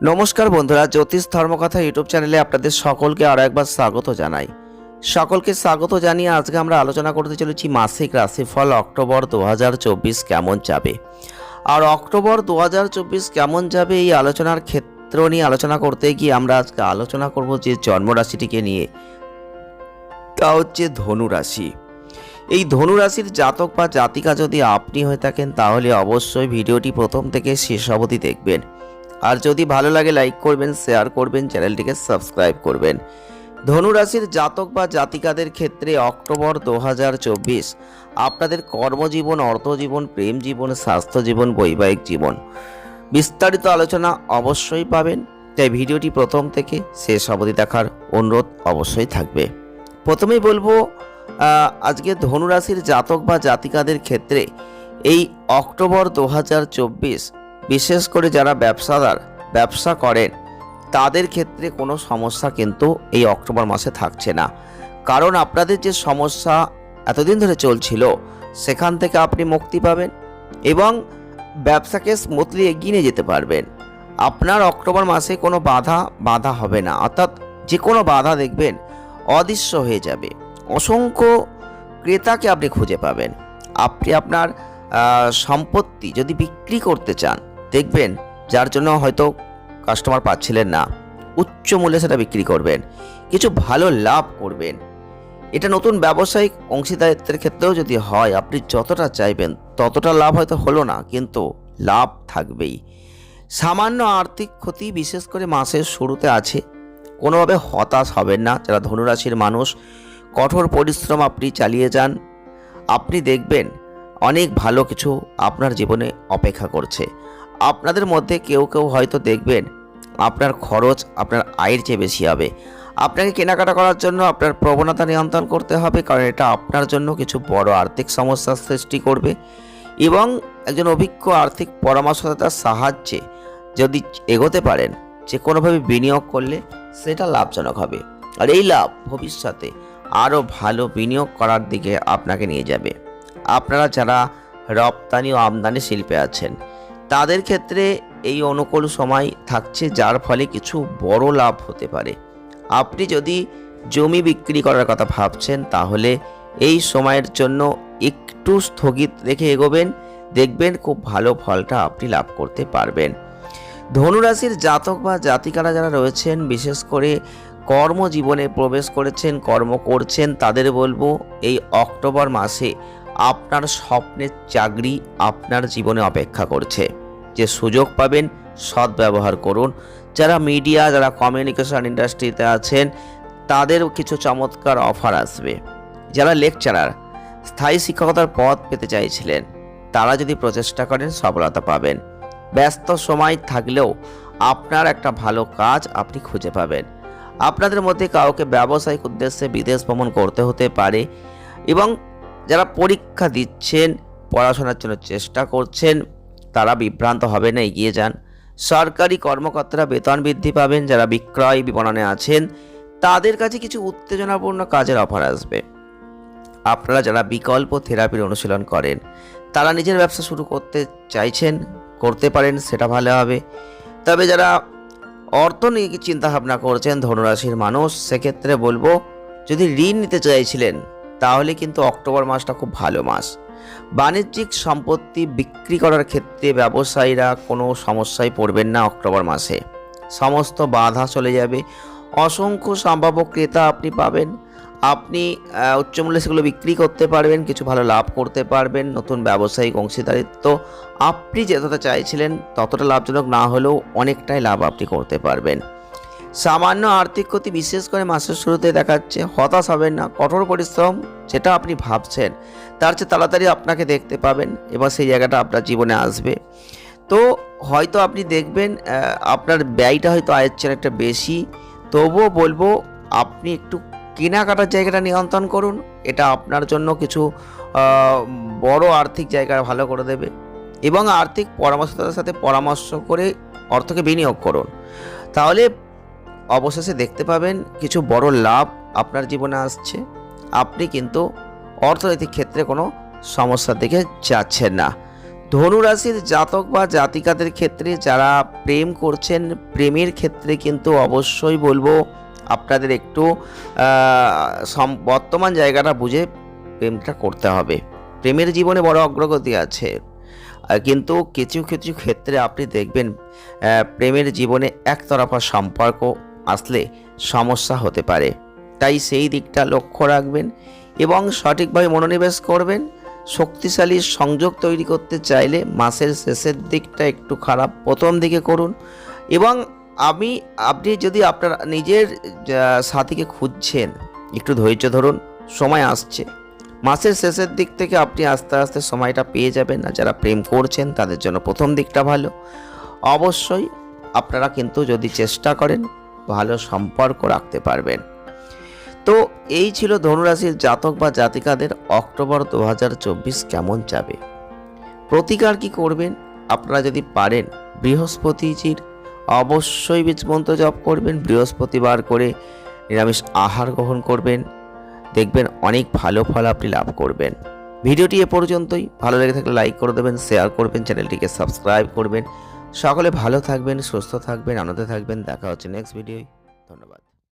নমস্কার বন্ধুরা, জ্যোতিষ ধর্মকথা ইউটিউব চ্যানেলে আপনাদের সকলকে আরও একবার স্বাগত জানাই। সকলকে স্বাগত জানিয়ে আজকে আমরা আলোচনা করতে চলেছি মাসিক রাশিফল অক্টোবর দু হাজার চব্বিশ কেমন যাবে। আর অক্টোবর দু হাজার চব্বিশ কেমন যাবে এই আলোচনার ক্ষেত্র নিয়ে আলোচনা করতে গিয়ে আমরা আজকে আলোচনা করব যে জন্মরাশিটিকে নিয়ে। তা হচ্ছে ধনু রাশি। এই ধনু রাশির জাতক বা জাতিকা যদি আপনি হয়ে থাকেন, তাহলে অবশ্যই ভিডিওটি প্রথম থেকে শেষ অবধি দেখবেন। আর যদি ভালো লাগে লাইক করবেন, শেয়ার করবেন, চ্যানেলটিকে সাবস্ক্রাইব করবেন। ধনু রাশির জাতক বা জাতিকাদের ক্ষেত্রে অক্টোবর দু হাজার চব্বিশ আপনাদের কর্মজীবন, অর্থজীবন, প্রেম জীবন, স্বাস্থ্য জীবন, বৈবাহিক জীবন। বিস্তারিত আলোচনা অবশ্যই পাবেন, তাই ভিডিওটি প্রথম থেকে শেষ অবধি দেখার অনুরোধ অবশ্যই থাকবে। প্রথমেই বলব আজকে ধনুরাশির জাতক বা জাতিকাদের ক্ষেত্রে এই অক্টোবর দু হাজার চব্বিশ বিশেষ করে যারা ব্যবসাদার, ব্যবসা করেন, তাদের ক্ষেত্রে কোনো সমস্যা কিন্তু এই অক্টোবর মাসে থাকছে না। কারণ আপনাদের যে সমস্যা এতদিন ধরে চলছিল, সেখান থেকে আপনি মুক্তি পাবেন এবং ব্যবসাকে স্মুথলি এগিয়ে নিয়ে যেতে পারবেন। আপনার অক্টোবর মাসে কোনো বাধা বাধা হবে না। অর্থাৎ যে কোনো বাধা দেখবেন অদৃশ্য হয়ে যাবে। অসংখ্য ক্রেতাকে আপনি খুঁজে পাবেন। আপনি আপনার সম্পত্তি যদি বিক্রি করতে চান দেখবেন যার জন্য হয়তো কাস্টমার পাচ্ছিলেন না। উচ্চ মূল্যে সেটা বিক্রি করবেন। কিছু ভালো লাভ করবেন। এটা নতুন ব্যবসায়িক অংশীদারিত্বের ক্ষেত্রেও যদি হয়, আপনি যতটা চাইবেন ততটা লাভ হয়তো হলো না, কিন্তু লাভ থাকবেই। সামান্য আর্থিক ক্ষতি বিশেষ করে মাসের শুরুতে আছে। কোনোভাবে হতাশ হবেন না। যারা ধনুরাশির মানুষ, কঠোর পরিশ্রম আপনি চালিয়ে যান। আপনি দেখবেন অনেক ভালো কিছু আপনার জীবনে অপেক্ষা করছে। আপনাদের মধ্যে কেউ কেউ হয়তো দেখবেন আপনার খরচ আপনার আয়ের চেয়ে বেশি হবে। আপনাকে কেনাকাটা করার জন্য আপনার প্রবণতা নিয়ন্ত্রণ করতে হবে কারণ এটা আপনার জন্য কিছু বড় আর্থিক সমস্যার সৃষ্টি করবে এবং একজন অভিজ্ঞ আর্থিক পরামর্শদাতার সাহায্যে যদি এগোতে পারেন, যে কোনোভাবে বিনিয়োগ করলে সেটা লাভজনক হবে। আর এই লাভ ভবিষ্যতে আরও ভালো বিনিয়োগ করার দিকে আপনাকে নিয়ে যাবে। আপনারা যারা রপ্তানি ও আমদানি শিল্পে আছেন তাদের ক্ষেত্রে এই অনুকূল সময় থাকছে, যার ফলে কিছু বড় লাভ হতে পারে। আপনি যদি জমি বিক্রি করার কথা ভাবছেন, তাহলে এই সময়ের জন্য একটু স্থগিত রেখে এগোবেন। দেখবেন খুব ভালো ফলটা আপনি লাভ করতে পারবেন। ধনুরাশির জাতক বা জাতিকারা যারা রয়েছেন, বিশেষ করে কর্মজীবনে প্রবেশ করেছেন, কর্ম করছেন, তাদের বলব এই অক্টোবর মাসে আপনার স্বপ্নের চাকরি আপনার জীবনে অপেক্ষা করছে। যে সুযোগ পাবেন, সদ্ব্যবহার করুন। যারা মিডিয়া যারা কমিউনিকেশন ইন্ডাস্ট্রিতে আছেন, তাদের কিছু চমৎকার অফার আসবে। যারা লেকচারার স্থায়ী শিক্ষকতার পথ পেতে চাইছিলেন, তারা যদি প্রচেষ্টা করেন, সফলতা পাবেন। ব্যস্ত সময় থাকলেও আপনার একটা ভালো কাজ আপনি খুঁজে পাবেন। আপনাদের মধ্যে কাউকে ব্যবসায়িক উদ্দেশ্যে বিদেশ ভ্রমণ করতে হতে পারে এবং যারা পরীক্ষা দিচ্ছেন, পড়াশোনার জন্য চেষ্টা করছেন, তারা বিভ্রান্ত হবে না, এগিয়ে যান। সরকারি কর্মকর্তারা বেতন বৃদ্ধি পাবেন, যারা বিক্রয় বিপণনে আছেন, তাদের কাছে কিছু উত্তেজনাপূর্ণ কাজের অফার আসবে। আপনারা যারা বিকল্প থেরাপির অনুশীলন করেন, তারা নিজের ব্যবসা শুরু করতে চাইছেন, করতে পারেন, সেটা ভালো হবে। তবে যারা অর্থ নিয়ে কি চিন্তা ভাবনা করছেন, ধনুরাশির মানুষ, সেক্ষেত্রে বলব, যদি ঋণ নিতে চাইছিলেন তাহলে কিন্তু অক্টোবর মাসটা খুব ভালো মাস। বাণিজ্যিক সম্পত্তি বিক্রি করার ক্ষেত্রে ব্যবসায়ীরা কোনো সমস্যায় পড়বেন না অক্টোবর মাসে। সমস্ত বাধা চলে যাবে। অসংখ্য সম্ভাব্য ক্রেতা আপনি পাবেন। আপনি উচ্চমূল্যে সেগুলো বিক্রি করতে পারবেন, কিছু ভালো লাভ করতে পারবেন, নতুন ব্যবসায়িক অংশীদারিত্ব। আপনি যতটা চাইছিলেন, ততটা লাভজনক না হলেও অনেকটাই লাভ আপনি করতে পারবেন। সামান্য আর্থিক ক্ষতি বিশেষ করে মাসের শুরুতে দেখাচ্ছে। হতাশ হবেন না, কঠোর পরিশ্রম, যেটা আপনি ভাবছেন, তার চেয়ে তাড়াতাড়ি আপনাকে দেখতে পাবেন এবং সেই জায়গাটা আপনার জীবনে আসবে। তো হয়তো আপনি দেখবেন আপনার ব্যয়টা হয়তো আয়ের চেয়ে একটা বেশি। তবুও বলব, আপনি একটু কেনাকাটার জায়গাটা নিয়ন্ত্রণ করুন, এটা আপনার জন্য কিছু বড় আর্থিক জায়গা ভালো করে দেবে। এবং আর্থিক পরামর্শদাতার সাথে পরামর্শ করে অর্থকে বিনিয়োগ করুন। তাহলে অবশেষে দেখতে পাবেন কিছু বড় লাভ আপনার জীবনে আসছে। আপনি কিন্তু অর্থনৈতিক ক্ষেত্রে কোনো সমস্যার দিকে যাচ্ছেন না। ধনুরাশির জাতক বা জাতিকাদের ক্ষেত্রে যারা প্রেম করছেন, প্রেমের ক্ষেত্রে কিন্তু অবশ্যই বলব আপনাদের একটু বর্তমান জায়গাটা বুঝে প্রেমটা করতে হবে। প্রেমের জীবনে বড় অগ্রগতি আছে। কিন্তু কিছু কিছু ক্ষেত্রে আপনি দেখবেন প্রেমের জীবনে একতরফা সম্পর্ক আসলে সমস্যা হতে পারে। তাই সেই দিকটা লক্ষ্য রাখবেন এবং সঠিকভাবে মনোনিবেশ করবেন। শক্তিশালী সংযোগ তৈরি করতে চাইলে মাসের শেষের দিকটা একটু খারাপ প্রথম দিকে করুন এবং আমি, আপনি যদি আপনার নিজের সাথীকে খুঁজছেন, একটু ধৈর্য ধরুন, সময় আসছে। মাসের শেষের দিক থেকে আপনি আস্তে আস্তে সময়টা পেয়ে যাবেন আর যারা প্রেম করছেন তাদের জন্য প্রথম দিকটা ভালো। অবশ্যই আপনারা কিন্তু যদি চেষ্টা করেন ভালো সম্পর্ক রাখতে পারবেন। তো এই ছিল ধনুরাশির জাতক বা জাতিকাদের অক্টোবর দু হাজার চব্বিশ কেমন যাবে? প্রতিকার কি করবেন? আপনারা যদি পারেন বৃহস্পতিজির অবশ্যই বীজমন্ত্র জপ করবেন, বৃহস্পতিবার করে নিরামিষ আহার গ্রহণ করবেন, দেখবেন অনেক ভালো ফল আপনি লাভ করবেন। ভিডিওটি এ পর্যন্তই। ভালো লেগে থাকলে লাইক করে দেবেন, শেয়ার করবেন, চ্যানেলটিকে সাবস্ক্রাইব করবেন। সকলে ভালো থাকবেন সুস্থ থাকবেন আনন্দে থাকবেন। দেখা হচ্ছে নেক্সট ভিডিওয় ধন্যবাদ।